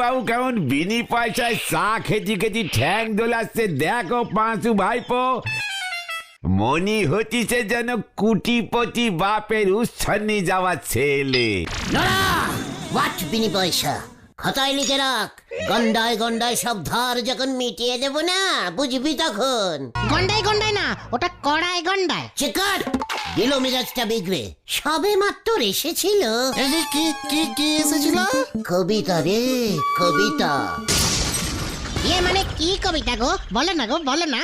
বাবু কেমন বিনি পয়সায় চা খেতে খেতে ঠ্যাং দোলাচ্ছে? দেখো পাঁচু ভাইপো। মনি হতিছে যেন কুটিপতি বাপের উচ্ছন্নি যাওয়া ছেলে। হোয়াট বিনি পয়সা? খাতায় লিখে রাখ। গন্ডায় গন্ডায় সব ধার যখন মিটিয়ে দেব না বুঝবি তখন। গন্ডায় গন্ডায় না ওটা কড়ায় গন্ডায়। চিকার দিল মেজাজটা বিগড়ে। সবে মাত্র এসেছিল। কি কি কি এসেছিল? কবিতা রে কবিতা। ইয়ে মানে কি কবিতা গো? বলো না গো বলো না।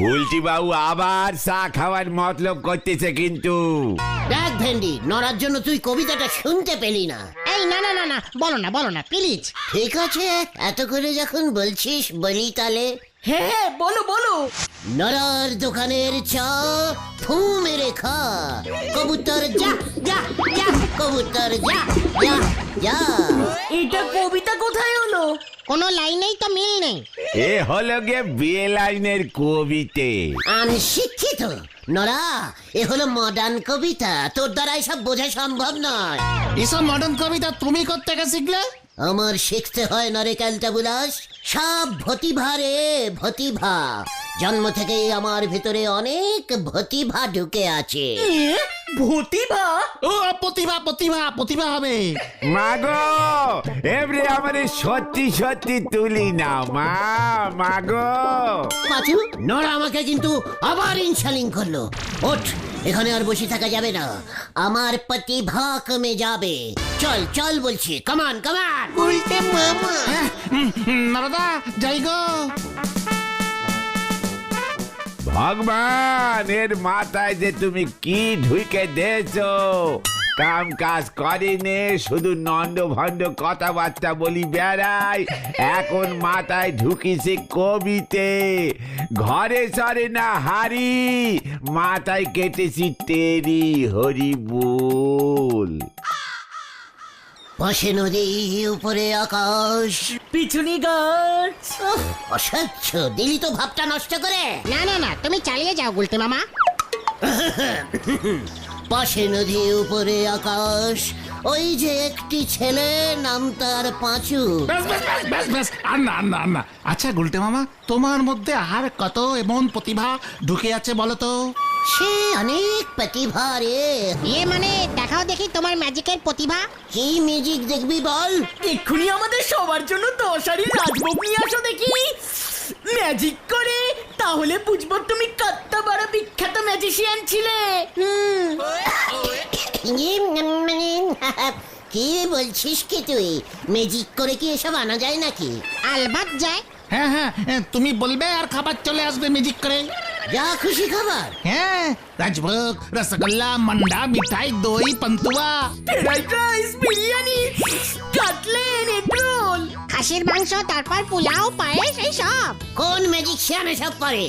গুলটি বাবু আবার চা খাওয়ার মতলব করতেছে কিন্তু। দেখ ভেন্ডি নড়ার জন্য তুই কবিতাটা শুনতে পেলি না। এই না না না না বলো না বলো না প্লিজ ঠিক আছে এত করে যখন বলছিস বলি তালে হ্যাঁ বলো বলো। নরার দোকানের চা ফু মেরে খা কবুতর যা যা যা কবুতর যা যা যা। এটা কবিতা কোথায় হলো? কোনো লাইনেই তো মিল নেই। এ হলো গে বিয়ে লাইনের কবিতে। আনশিক্ষিত। নরা এ হলো মডার্ন কবিতা। তোর দ্বারা এসব বোঝা সম্ভব নয়। এসব মডার্ন কবিতা তুমি কোথেকে শিখলে? আমার শিখতে হয় না রে নরে ক্যালটাবুলাস। সব ভতিভা রে ভতিভা। জন্ম থেকেই আমার ভিতরে অনেক ভতিভা ঢুকে আছে। ভতিভা? ও প্রতিভা প্রতিভা প্রতিভা হবে। মাগো এবারে আমারে সত্যি সত্যি তুলি না মা মাগো। পাচু? নরা আমাকে কিন্তু আবার ইনশালিং করল। ওঠ। এখানে আর বসে থাকা যাবে না। আমার প্রতিভা কমে যাবে। চল চল বলছি। কমান কমান উল্টে মামা। নারদা যাই গো। ভগবান এর মাথায় যে তুমি কি ঢুকে দিয়েছ? কাম কাজ করিনে শুধু নন্দ ভণ্ড কথাবার্তা বলি বেড়াই এখন মাথায় ঢুকিছে কবিতে ঘরে সরে না হারি মাথায় কেটেছি তেরি হরি বল পাশে নদী উপরে আকাশ। পিছুনি গাছ। উফ, অসহ্য দিলি তো ভাবটা নষ্ট করে। না না না তুমি চালিয়ে যাও গুলতে মামা। পাশে নদী উপরে আকাশ। ওই যে একটি ছেলে নাম তার পাঁচু। ব্যাস ব্যাস ব্যাস ব্যাস ব্যাস আর না আর না আর না। আচ্ছা গুলটে মামা তোমার মধ্যে আর কত এমন প্রতিভা ঢুকে আছে বলো তো? সে অনেক প্রতিভা রে। ইয়ে মানে দেখাও দেখি তোমার ম্যাজিকের প্রতিভা। কি মিউজিক দেখবি বল? এক্ষুনি আমাদের সবার জন্য দশারি রাজভোগ নিয়ে আসো দেখি। ম্যাজিক করে? তাহলে বুঝব তুমি কত বড় বিখ্যাত ম্যাজিশিয়ান ছিলে। হুম। ইয়ে, উম, মানে, কি বলছিস কি তুই? ম্যাজিক করে কি এসব আনা যায় নাকি? আলবাত যায়। হ্যাঁ হ্যাঁ হ্যাঁ, তুমি বলবে আর খাবার চলে আসবে ম্যাজিক করে। যা খুশি খাবার হ্যাঁ রাজভোগ রসগোল্লা মন্ডা মিঠাই দই pantua fried rice biryani cutlet egg roll খাসির মাংস তারপর পোলাও পায়েস এই সব কোন ম্যাজিকশিয়ান এসব করে?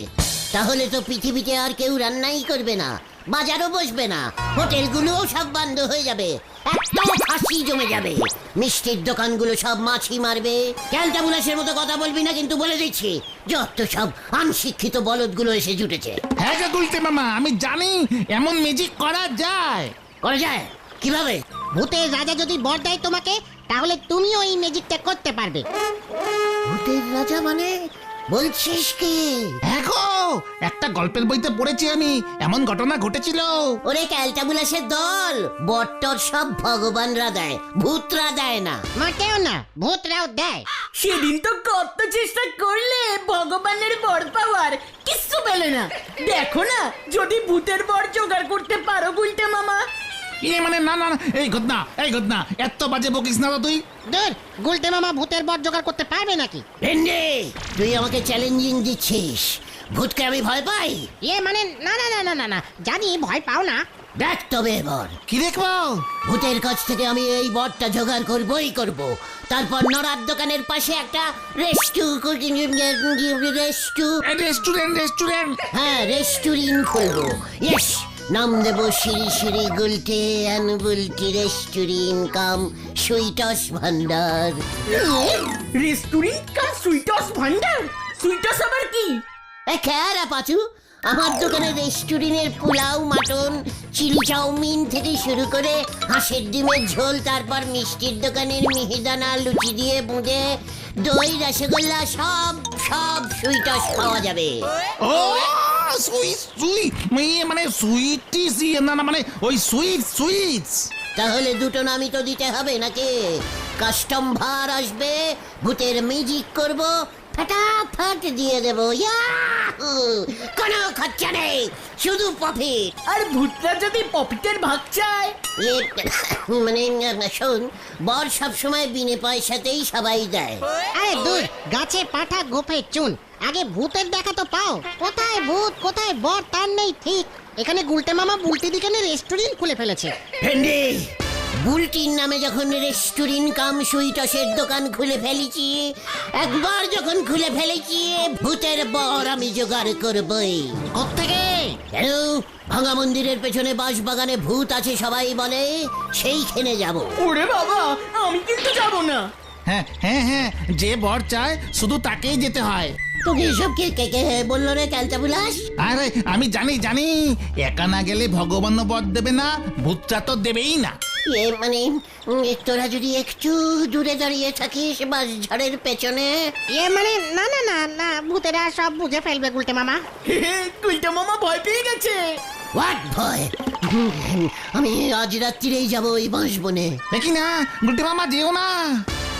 তাহলে তো পৃথিবীতে আর কেউ রান্নাই করবে না বাজারও বসবে না হোটেলগুলোও সব বন্ধ হয়ে যাবে এত ফাঁসি জমে যাবে। মিষ্টির দোকানগুলো সব মাছি মারবে। ক্যালটাবুলাসের মতো কথা বলবি না কিন্তু বলে দিচ্ছি যত সব আনশিক্ষিত বলদগুলো এসে জুটেছে। হ্যাঁ গো মামা আমি জানি এমন ম্যাজিক করা যায়। করা যায়? কীভাবে? ভূতের রাজা যদি বর দেয় তোমাকে তাহলে তুমিও এই ম্যাজিকটা করতে পারবে। ভূতের রাজা মানে বলছিস কি? হ্যাঁ গো একটা গল্পের বইতে পড়েছি আমি। এমন ঘটনা ঘটেছিল। ওরে ক্যালটাবুলাসের দল বট্টর সব ভগবানরা দেয় ভূতরা দেয় না। মোটেও না ভূতরাও দেয়। সেদিন তো কত চেষ্টা করলে ভগবানের বর পাওয়ার কিচ্ছু পেলে না। দেখো না যদি ভূতের বর জোগাড় করতে পারো গুলটে মামা। ইয়ে মানে না না না, এই ঘটনা এই ঘটনা এত বাজে বকিস না তো তুই। দূর গুলতে মামা ভূতের বর জোগাড় করতে পারবে নাকি? ভেন্ডে তুই আমাকে চ্যালেঞ্জিং দিচ্ছিস। ভূতকে আমি ভয় পাই? ইয়ে মানে না না না না না না জানি ভয় পাও না। দেখ তবে এবার। কি দেখব? ভূতের কাছ থেকে আমি এই বটটা জোগাড় করবই করব। তারপর নড়ার দোকানের পাশে একটা রেস্টু রেস্টু রেস্টুরেন্ট রেস্টুরেন্ট। হ্যাঁ রেস্টুরেন্ট খুলবো। ইয়েস! নাম দেবো Shri Shri Gulte and Bulti restaurant cum sweets Bhandar. Restaurant cum sweets Bhandar? Sweets আবার কি? এ খেয়ারা পাচু আমার দোকানে রেস্টুরেন্টের পোলাও মাটন চিলি চাউমিন থেকে শুরু করে হাঁসের ডিমের ঝোল তারপর মিষ্টির দোকানের মিহিদানা লুচি দিয়ে বুঁদে দই রসগোল্লা সব সব সুইটস পাওয়া যাবে। ও সুইট সুইট মানে সুইটিস না না মানে ওই সুইট সুইটস তাহলে দুটো নামই তো দিতে হবে নাকি? কাস্টম ভার আসবে, ভূতের মিউজিক করব ফটাফট দিয়ে দেবো। ইয়াহু! কোনো খরচা নেই শুধু প্রফিট আর ভূতরা যদি পপিটের ভাগ চায়? মানে আহ, শোন বর সবসময় বিনে পয়সাতেই সবাই দেয়। আরে দূর গাছে পাঠা গোফে চুন। আগে ভূতের দেখা তো পাও। কোথায় ভূত কোথায় বর তার নেই ঠিক। এখানে গুলটে মামা বুলটি দিকানে রেস্টুরেন্ট খুলে ফেলেছে। ভেন্ডি! বুলটির নামে যখন রেস্টুরেন্ট কাম সুইটসের দোকান খুলে ফেলেছি একবার যখন খুলে ফেলেছি ভূতের বর আমি জোগাড় করবই। কোত্থেকে? কেন? ভাঙা মন্দিরের পেছনে বাঁশ বাগানে ভূত আছে সবাই বলে সেইখানে যাব। ওরে বাবা আমি কিন্তু যাব না। হ্যাঁ হ্যাঁ হ্যাঁ যে বর চায় শুধু তাকেই যেতে হয়। তোকে এসব কে কে কে বলল রে ক্যালটা বুলাস? আরে আমি জানি জানি। একা না গেলে বর দেবে না ভূতটা তো দেবেই না। এ মানে উম, তোরা যদি একটু দূরে দাঁড়িয়ে থাকিস বাস ঝড়ের পেছনে? ইয়ে মানে না না না না ভূতেরা সব বুঝে ফেলবে গুলটে মামা। কুইটা মামা ভয় পেয়ে গেছে। হোয়াট ভয়? হুম, আমি আজ রাত্রিরেই যাব ওই বাঁশ বনে দেখি না গুলটে মামা যেও না।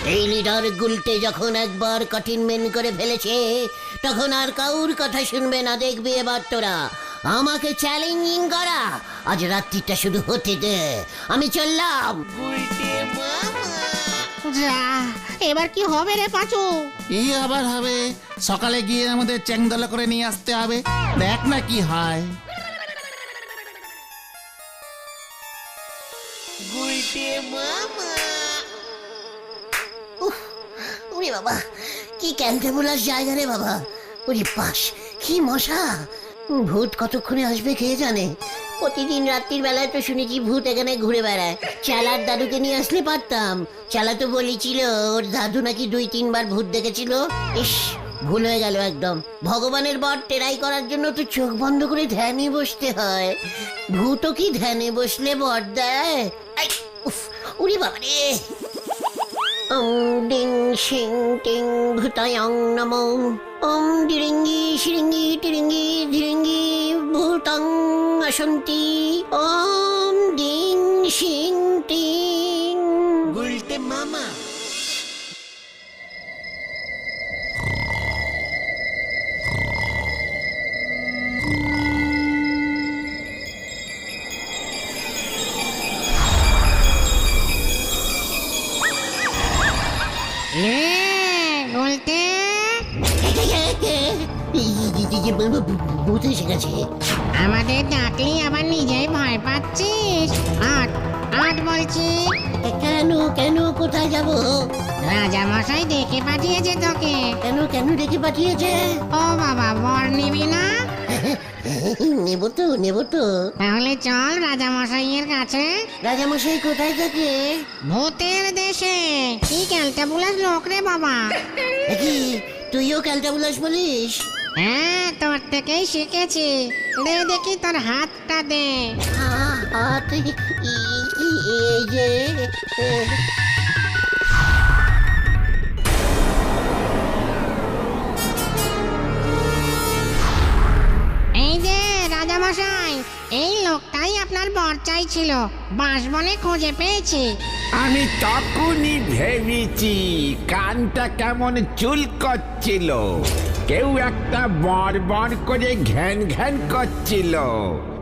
এই লিডার গুলটে যখন একবার কঠিন মেন করে ফেলেছে তখন আর কাউর কথা শুনবে না দেখবি এবার তোরা। আমাকে চ্যালেঞ্জিং করা। আজ রাত্রিটা শুধু হতে দে। আমি চললাম। যা এবার কি হবে রে পাঁচু? এই আবার হবে। সকালে গিয়ে আমাদের চ্যাংদলা করে নিয়ে আসতে হবে। দেখ না কি হয়। ওরে বাবা কি ক্যান্টেবুলার জায়গা রে বাবা। ওরে পাশ কি মশা। ভূত কতক্ষণে আসবে কে জানে। প্রতিদিন রাত্রির বেলায় তো শুনেছি ভূত এখানে ঘুরে বেড়ায়। চালার দাদুকে নিয়ে আসলে পারতাম। চালা তো বলেছিল ওর দাদু নাকি দুই তিনবার ভূত দেখেছিল। ইস ভুল হয়ে গেল একদম। ভগবানের বর টেরাই করার জন্য তো চোখ বন্ধ করে ধ্যানে বসতে হয়। ভূতও কি ধ্যানে বসলে বর দেয়? উফ, উরি বাবা রে। ডিং শিং টিং ভূতায়ং নম। ওম ডিরিঙ্গি শিরিঙ্গি টিরিঙ্গি ধিরিঙ্গি ভূতং আসন্তি। ওম ডিং শিং টিং এসে গেছে আমাদের ডাকলি আবার নিজেই ভয় পাচ্ছিস। আট আট বলছি। কেন কেন কোথায় যাব? রাজা মশাই দেখে পাঠিয়েছে তোকে। কেন কেন ডেকে পাঠিয়েছে? ও বাবা বর নিবি না? নেব তো নেব তো। তাহলে চল রাজা মশাইয়ের কাছে। রাজামশাই কোথায় থাকে? ভূতের দেশে। কি ক্যালটা বুলাস লোক রে বাবা। কি তুইও ক্যালটাবুলাস বলিস? হ্যাঁ তোর থেকেই শিখেছি। দে দেখি তোর হাতটা দে। এই যে যে রাজা মশাই এই লোকটাই আপনার বর চাইছিল। বাঁশবনে খুঁজে পেয়েছি। আমি তখনই ভেবেছি, কানটা কেমন চুল করছিল কেউ একটা বর বর করে ঘ্যান ঘ্যান করছিল।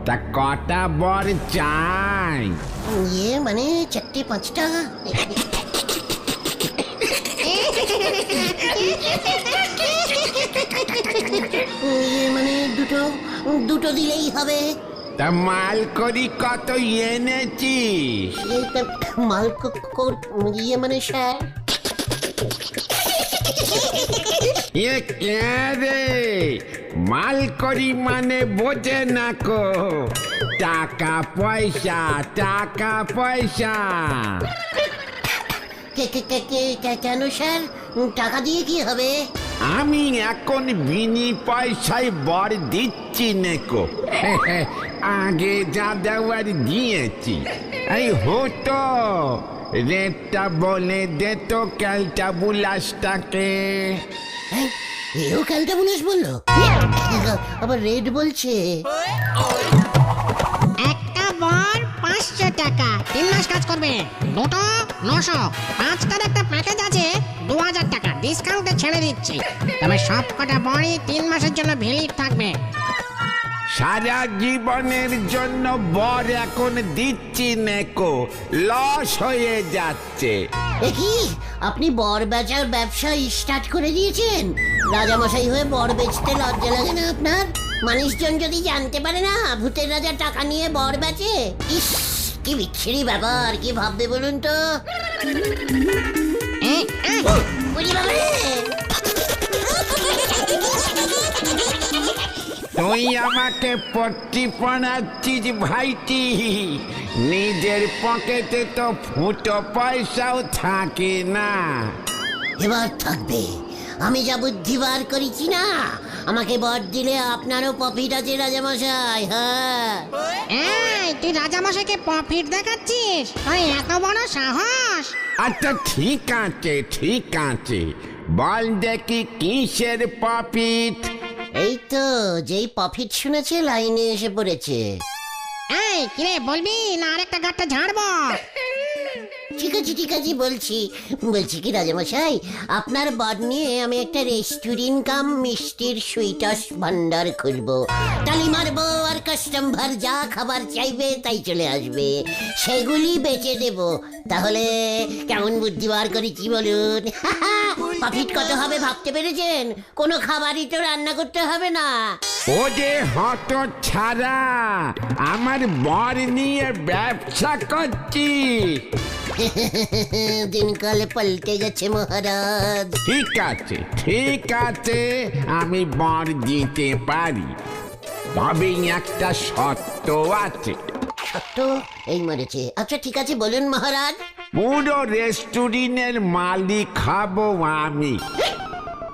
তা কটা বর চাই ইয়ে মানে চারটে পাঁচটা? ইয়ে মানে দুটো দুটো দিলেই হবে। তা মাল করি কত এনেছিস? মাল ইয়ে মানে স্যার। এ কে রে? মাল করি মানে বোঝে না কো। টাকা পয়সা টাকা পয়সা। কে- কে- কে- কে- কে- কেন স্যার? টাকা দিয়ে কি হবে? আমি এখন বিনি পয়সায় বর দিচ্ছি দিচ্ছি নেকো আগে যা দেওয়ার দিয়েছি। এই হতো রেটটা বলে দে তো ক্যালটা বুলাসটাকে হ্যাঁ, এও ক্যালটা মুনিশ বলল? আবার রেড বলছে। একটা বর পাঁচশো টাকা। তিন মাস কাজ করবে। দুটো নশো। পাঁচটার একটা প্যাকেজ আছে দু হাজার টাকা। ডিসকাউন্টে ছেড়ে দিচ্ছি। তবে সব কটা বরই তিন মাসের জন্য ভ্যালিড থাকবে। সারা জীবনের জন্য বর এখন দিচ্ছি নেকো। লস হয়ে যাচ্ছে। কি আপনি বর বেচার ব্যবসা স্টার্ট করে দিয়েছেন। রাজামশাই হয়ে বর বেচতে লজ্জা লাগে না আপনার? মানুষজন যদি জানতে পারে না, ভূতের রাজা টাকা নিয়ে বর বেচে? কি বিচ্ছিরি ব্যাপার, কি ভাববে বলুন তো? বাবারে তুই আমাকে পট্টি পড়াচ্ছিস ভাইটি। নিজের পকেটে তো ফুটো পয়সাও থাকে না। এবার থাকবে। আমি যা বুদ্ধি বার করেছি না আমাকে বর দিলে আপনারও প্রফিট আছে রাজামশাই হ্যাঁ। এই তুই রাজামশাইকে প্রফিট দেখাচ্ছিস? ওই এত বড় সাহস! আচ্ছা ঠিক আছে ঠিক আছে। বল দেখি কিসের প্রফিট এই তো যেই পফিট শুনেছে লাইনে এসে পড়েছে। এই কিরে বলবি? না আরেকটা গাটটা ঝাড়বো। ঠিক আছে ঠিক আছে বলছি বলছি কি রাজামশাই আপনার বর নিয়ে আমি একটা রেস্টুরেন্ট কাম মিষ্টির সুইটস ভান্ডার খুলবো। তালি মারবো আর কাস্টমার যা খাবার চাইবে তাই চলে আসবে। সেগুলি বেচে দেব। তাহলে কেমন বুদ্ধি বার করেছি বলুন? প্রফিট কত হবে ভাবতে পেরেছেন? কোনো খাবারই তো রান্না করতে হবে না। ও যে হত ছাড়া আমার বর নিয়ে ব্যবসা করছি। দিনকাল পাল্টে গেছে মহারাজ। ঠিক আছে ঠিক আছে আমি বর দিতে পারি। তবে একটা শর্ত আছে। সত্য? এই মরেছে। আচ্ছা ঠিক আছে বলুন মহারাজ। পুরো রেস্টুরেন্টের মালিক খাব আমি।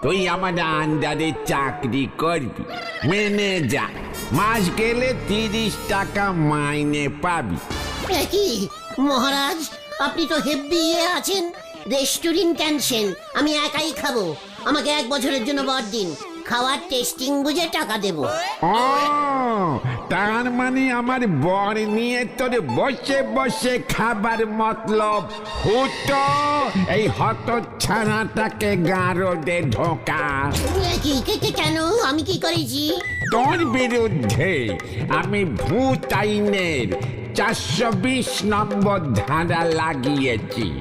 তুই আমার আন্ডারে চাকরি করবি মেনে যা মাস গেলে তিরিশ টাকা মাইনে পাবি। কি? মহারাজ, আপনি তো হেব্বি ইয়ে আছেন। রেস্টুরেন্ট ক্যান্সেল, আমি একাই খাব। আমাকে এক বছরের জন্য বর দিন। খাওয়ার টেস্টিং বুঝে টাকা দেব। ও তার মানে আমার বর নিয়ে তোর বসে বসে খাবার মতলব হুটো এই হত ছানাটাকে গারদে ঢোকা। কি কে- কে- কেন? আমি কি করেছি? তোর বিরুদ্ধে আমি ভূত আইনের চারশো বিশ নম্বর ধারা লাগিয়েছি।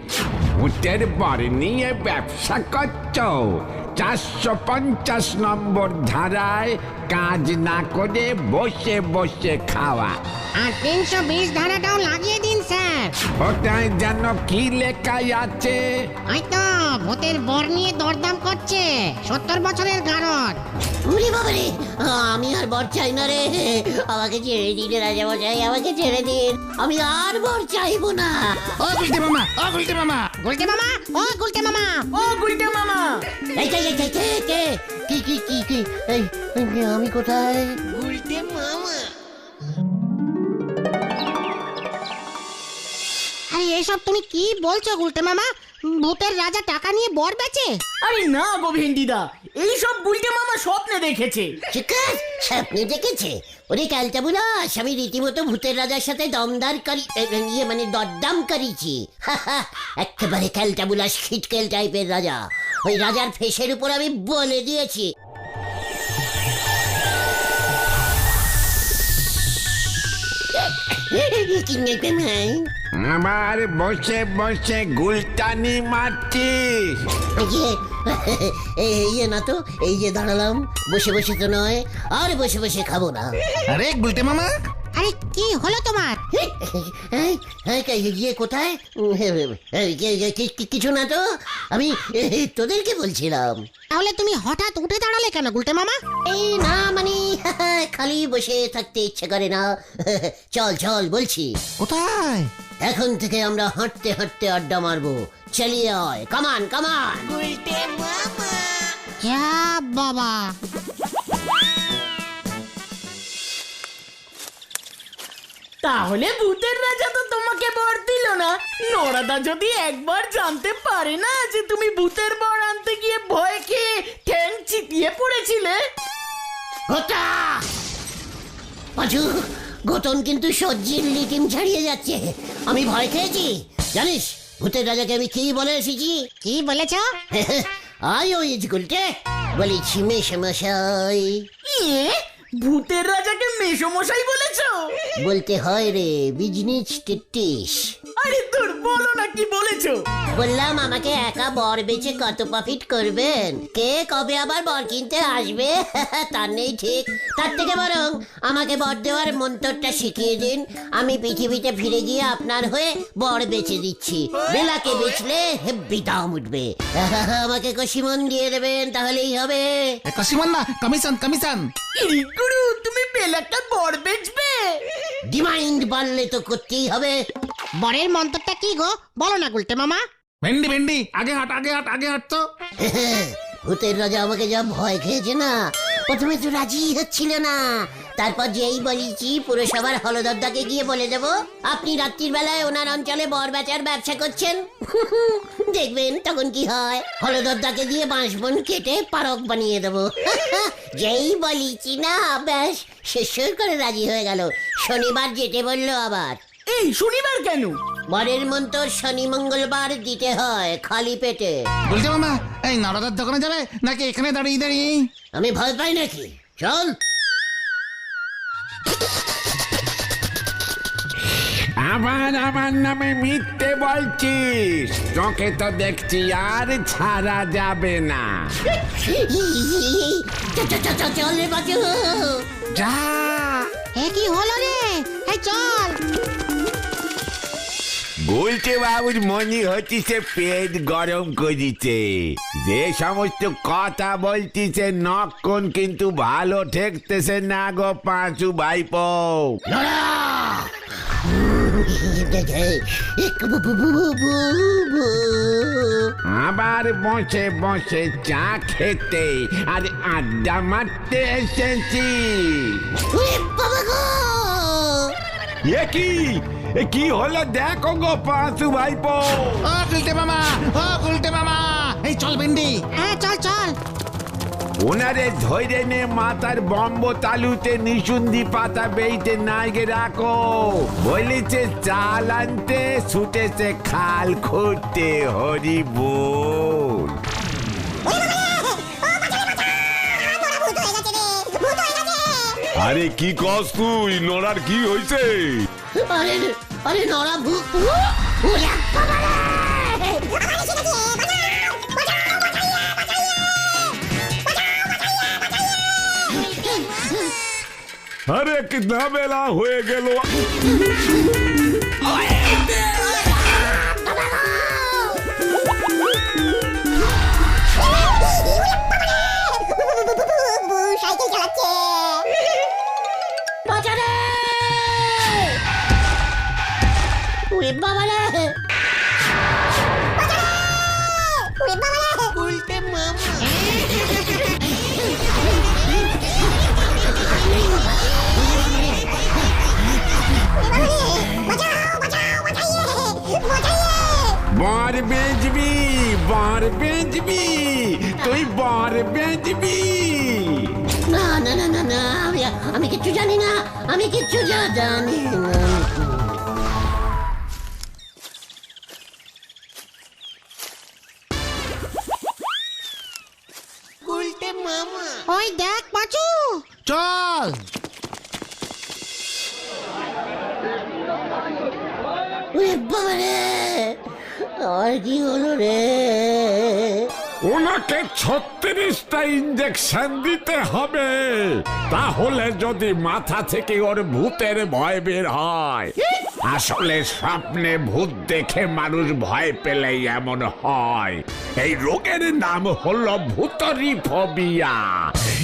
ভূতের বর নিয়ে ব্যবসা করছ চারশো পঞ্চাশ নম্বর ধারায় কাজ না করে বসে বসে খাওয়া। আর তিনশো বিশ ধারাটাও লাগিয়ে দিন স্যার। ওটাই যেন কি লেখাই আছে? ওই তো ভূতের বর নিয়ে দরদাম করছে সত্তর বছরের গারদ। বাবারে। আমি আর বর চাই না রে। আমাকে ছেড়ে দিন রাজা মশাই আমাকে ছেড়ে দিন। আমি আর বর চাইব না। ও গুলটে মামা ও গুলটে মামা। গুলটে মামা ও গুলটে মামা। ও গুলটে মামা। এই কে কে কে কে? কি কি কি কি? এই আমি কোথায়? আরে এসব তুমি কি বলছো গুলটে মামা? ভূতের রাজা টাকা নিয়ে বর বেচে? আরে না গো ভেন্ডিদা এইসব গুলটে মামা স্বপ্নে দেখেছে। চিকাস স্বপ্নে দেখেছে? ওরে ক্যালটা বুলাস আমি রীতিমতো ভূতের রাজার সাথে দমদার করি ইয়ে মানে দরদাম করিছি। একেবারে ক্যালটা বুলাস খিটকেল টাইপের রাজা। ওই রাজার ফেসের উপর আমি বলে দিয়েছি। আমার বসে বসে গুলটানি মারছিস। ইয়ে, এই যে না তো এই যে দাঁড়ালাম বসে বসে তো নয় আর বসে বসে খাব না। আরে গুলতে মামা আরে কি হলো তোমার? ইয়ে কোথায়? কিছু না তো? আমি তোদেরকে বলছিলাম। তাহলে তুমি হঠাৎ উঠে দাঁড়ালে কেন গুলটে মামা? এই না মানে খালি বসে থাকতে ইচ্ছে করে না। চল চল বলছি। কোথায়? এখন থেকে আমরা হাঁটতে হাঁটতে আড্ডা মারবো। চলিয়ে আয়। কামান কামান বাবা। তাহলে ভূতের রাজা তো তোমাকে বর দিল না। নরাদা যদি একবার জানতে পারে না যে তুমি ভূতের বর আনতে গিয়ে ভয় খেয়ে ঠ্যাং চিতিয়ে পড়েছিলে? পাঁচু গোতন কিন্তু সজ্জির লিটিম ছাড়িয়ে যাচ্ছে। আমি ভয় খেয়েছি জানিস? ভূতের রাজাকে আমি কি বলে এসেছি? কি বলেছ? আই ওই গুলটে বলেছি মেশামশাই ইয়ে? ভূতের রাজাকে মেসমশাই বলেছ? বলতে হয় রে বিজনেস টিটিস। আরে তোর বলো না কি বলেছ? বললাম আমাকে একা বর বেচে কত প্রফিট করবেন? কে কবে আবার বর কিনতে আসবে? তার নেই ঠিক। তার থেকে বরং আমাকে বর দেওয়ার মন্তরটা শিখিয়ে দিন। আমি পৃথিবীতে ফিরে গিয়ে আপনার হয়ে বর বেচে দিচ্ছি। বেলাকে বেচলে হেব্বি দাম উঠবে। আমাকে কষিমন দিয়ে দেবেন তাহলেই হবে। না কমিশন কমিশন। তুমি বেলাটা বর বেচবে? ডিমাইন্ড বাড়লে তো করতেই হবে। বরের মন্তরটা কি গো? বলো না গুলটে মামা। ভেন্ডি ভেন্ডি আগে হাট আগে হাট আগে হাট তো। ভূতের রাজা আমাকে যা ভয় খেয়েছে না প্রথমে তো রাজি হচ্ছিল না। তারপর যেই বলেছি পুরসভার হলদরদাকে গিয়ে বলে দেব আপনি রাত্রির বেলায় ওনার অঞ্চলে বর বেচার ব্যবসা করছেন? দেখবেন তখন কি হয় হলদরদাকে দিয়ে বাঁশবন কেটে পারক বানিয়ে দেব। যেই বলিছি না ব্যাস শেষ করে রাজি হয়ে গেল। শনিবার যেতে বলল আবার। এই শনিবার কেন? বরের মন্তর শনি মঙ্গলবার দিতে হয় খালি পেটে। বলছে মামা এই নরদার দোকানে যাবে নাকি এখানে দাঁড়িয়ে দাঁড়িয়ে? আমি ভয় পাই নাকি? চল। আবার আমার নামে মিথ্যে বলছিস। তোকে তো দেখছি আর ছাড়া যাবে না। চল রে বাজু যা। এ কি হলো রে? এই চল। বলতে বাবুর মনে হচ্ছে পেট গরম করিছে যে সমস্ত কথা বলতিছে নক্ষণ কিন্তু ভালো ঠেকতেছে না গো পাঁচু ভাইপো। আবার বসে বসে চা খেতে আর আড্ডা মারতে এসেছি। কি? এ কি হলো? দেখো গো পাঁচু ভাইপো। ও গুলটে মামা ও গুলটে মামা। এই চল ভেন্ডি। হ্যাঁ চল চল। ওনারে ধৈর্য নে মাথার বম্ব তালুতে নিশুন্দি পাতা বেইতে নাইগে রাখো। বলেছে চাল আনতে ছুটেছে খাল খুঁড়তে হরি বল আরে কি কস তুই? নড়ার কি হইছে? আরে আরে নরা ভূত আরে কিतना বেলা হয়ে গেল সাইকেল বর বেচবি বর বেচবি তুই বর বেচবি না না না না না আমি আমি কিচ্ছু জানি না আমি কিচ্ছু জা- জানি না ওই দেখ পাচু চল উরে বাবা রে আর কি হলো রে। ওনাকে ছত্রিশটা ইঞ্জেকশন দিতে হবে। তাহলে যদি মাথা থেকে ওর ভূতের ভয় বের হয় আসলে স্বপ্নে ভূত দেখে মানুষ ভয় পেলেই এমন হয়। এই রোগের নাম হলো ভূতরি ফোবিয়া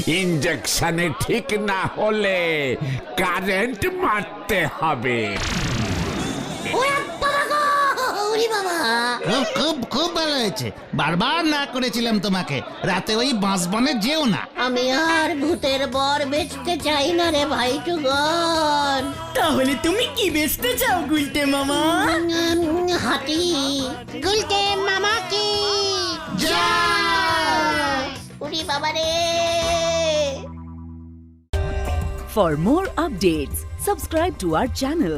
ইঞ্জেকশনে ঠিক না হলে কারেন্ট মারতে হবে। খুব খুব খুব ভালো হয়েছে। বারবার না করেছিলাম তোমাকে। রাতে ওই বাঁশবনে যেও না। আমি আর ভূতের বর বেচতে চাই না রে ভাই টুগন তাহলে তুমি কি বেচতে চাও গুলটে মামা? উম, হাতি। গুলতে মামা কি? উড়ি বাবা রে। For more updates, subscribe to our channel,